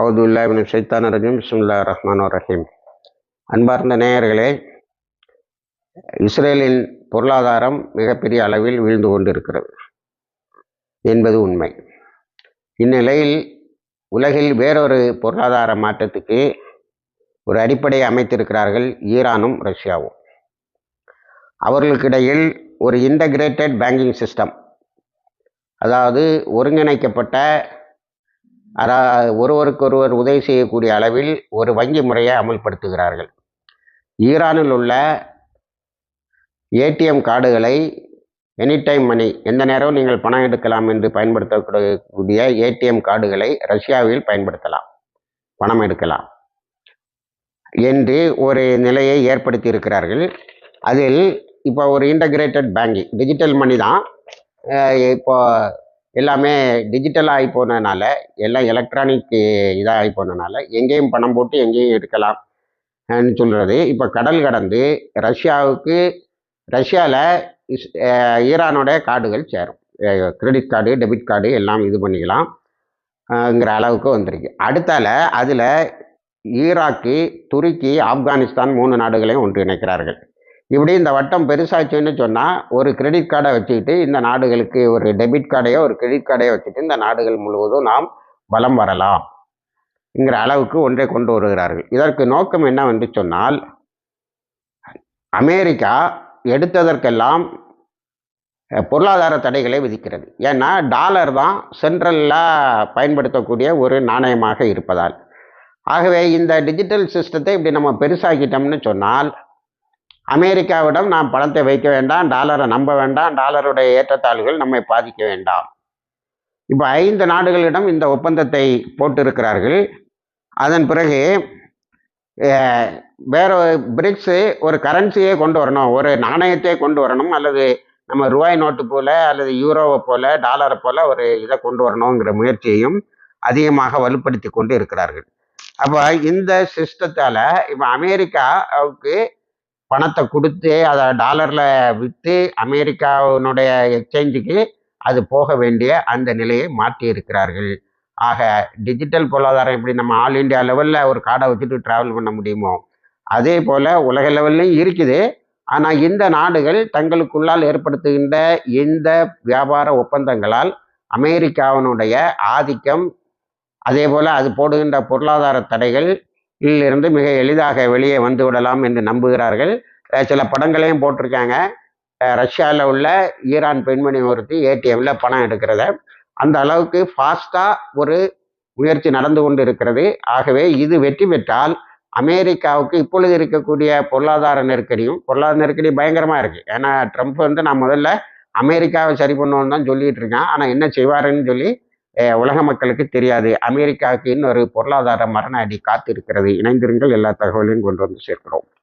அவதுல்லாபின் சைத்தான ரஜீம் பிஸ்முல்லா ரஹ்மான் ரஹீம் அன்பார்ந்த நேயர்களே இஸ்ரேலின் பொருளாதாரம் மிகப்பெரிய அளவில் வீழ்ந்து கொண்டிருக்கிறது என்பது உண்மை. இந்நிலையில் உலகில் வேறொரு பொருளாதார மாற்றத்துக்கு ஒரு அடிப்படையை அமைத்திருக்கிறார்கள் ஈரானும் ரஷ்யாவும். அவர்களுக்கிடையில் ஒரு இன்டகிரேட்டட் பேங்கிங் சிஸ்டம் அதாவது ஒருங்கிணைக்கப்பட்ட அதா ஒருவருக்கொருவர் உதவி செய்யக்கூடிய அளவில் ஒரு வங்கி முறையை அமல்படுத்துகிறார்கள். ஈரானில் உள்ள ஏடிஎம் கார்டுகளை எனி டைம் மணி எந்த நேரம் நீங்கள் பணம் எடுக்கலாம் என்று பயன்படுத்தக்கூடிய ஏடிஎம் கார்டுகளை ரஷ்யாவில் பயன்படுத்தலாம். பணம் எடுக்கலாம். என்று ஒரு நிலையை ஏற்படுத்தி இருக்கிறார்கள் அதில் இப்போ ஒரு இன்டகிரேட்டட் பேங்கிங் டிஜிட்டல் மணி தான் இப்போ எல்லாமே டிஜிட்டலாக ஆகி போனதுனால எல்லாம் எலக்ட்ரானிக் இதாக ஆகி போனதுனால எங்கேயும் பணம் போட்டு எங்கேயும் எடுக்கலாம் சொல்கிறது இப்போ கடல் கடந்து ரஷ்யாவுக்கு ரஷ்யாவில் ஈரானோட கார்டுகள் சேரும். கிரெடிட் கார்டு டெபிட் கார்டு எல்லாம் இது பண்ணிக்கலாம்ங்கிற அளவுக்கு வந்திருக்கு. அடுத்தால அதில் ஈராக்கு துருக்கி ஆப்கானிஸ்தான் மூணு நாடுகளையும் ஒன்றிணைக்கிறார்கள். இப்படி இந்த வட்டம் பெருசாச்சுன்னு சொன்னால் ஒரு கிரெடிட் கார்டை வச்சுக்கிட்டு இந்த நாடுகளுக்கு ஒரு டெபிட் கார்டையோ ஒரு கிரெடிட் கார்டையோ வச்சுட்டு இந்த நாடுகள் முழுவதும் நாம் வலம் வரலாம் என்கிற அளவுக்கு ஒன்றை கொண்டு வருகிறார்கள். இதற்கு நோக்கம் என்னவென்று சொன்னால் அமெரிக்கா எடுத்ததற்கெல்லாம் பொருளாதார தடைகளை விதிக்கிறது. ஏன்னா டாலர் தான் சென்ட்ரலில் பயன்படுத்தக்கூடிய ஒரு நாணயமாக இருப்பதால். ஆகவே இந்த டிஜிட்டல் சிஸ்டத்தை இப்படி நம்ம பெருசாக்கிட்டோம்னு சொன்னால் அமெரிக்காவிடம் நாம் பணத்தை வைக்க வேண்டாம் டாலரை நம்ப வேண்டாம் டாலருடைய ஏற்றத்தாழ்வுகள் நம்மை பாதிக்க வேண்டாம். இப்போ ஐந்து நாடுகளிடம் இந்த ஒப்பந்தத்தை போட்டிருக்கிறார்கள். அதன் பிறகு வேற பிரிக்ஸு ஒரு கரன்சியே கொண்டு வரணும். ஒரு நாணயத்தை கொண்டு வரணும் அல்லது நம்ம ரூபாய் நோட்டு போல அல்லது யூரோவை போல டாலரை போல ஒரு இதை கொண்டு வரணுங்கிற முயற்சியையும் அதிகமாக வலுப்படுத்தி கொண்டு இருக்கிறார்கள். அப்போ இந்த சிஸ்டத்தால் இப்போ அமெரிக்காவுக்கு பணத்தை கொடுத்து அதை டாலரில் விற்று அமெரிக்காவினுடைய எக்ஸ்சேஞ்சுக்கு அது போக வேண்டிய அந்த நிலையை மாற்றி இருக்கிறார்கள். ஆக டிஜிட்டல் பொருளாதாரம் எப்படி நம்ம ஆல் இண்டியா லெவலில் ஒரு கார்டை வச்சுட்டு ட்ராவல் பண்ண முடியுமோ? அதே போல் உலக லெவல்லையும் இருக்குது. ஆனால் இந்த நாடுகள் தங்களுக்குள்ளால் ஏற்படுத்துகின்ற இந்த வியாபார ஒப்பந்தங்களால் அமெரிக்காவினுடைய ஆதிக்கம் அதே போல் அது போடுகின்ற பொருளாதார தடைகள் இருந்து மிக எளிதாக வெளியே வந்து விடலாம் என்று நம்புகிறார்கள். சில படங்களையும் போட்டிருக்காங்க. ரஷ்யாவில் உள்ள ஈரான் பெண்மணி ஒருத்தி ஏடிஎம்மில் பணம் எடுக்கிறத. அந்த அளவுக்கு ஃபாஸ்ட்டாக ஒரு முயற்சி நடந்து கொண்டு இருக்கிறது ஆகவே இது வெற்றி பெற்றால் அமெரிக்காவுக்கு இப்பொழுது இருக்கக்கூடிய பொருளாதார நெருக்கடியும் பொருளாதார நெருக்கடி பயங்கரமாக இருக்குது ஏன்னா ட்ரம்ப் வந்து நான் முதல்ல அமெரிக்காவை சரி பண்ணுவோன்னு தான் சொல்லிட்டு இருக்கேன். ஆனால் என்ன செய்வாருன்னு சொல்லி உலக மக்களுக்கு தெரியாது. அமெரிக்காவுக்கு இன்னொரு பொருளாதார மரண அடி காத்திருக்கிறது. இணைந்திருங்கள். எல்லா தகவலையும் கொண்டு வந்து சேர்க்கிறோம்.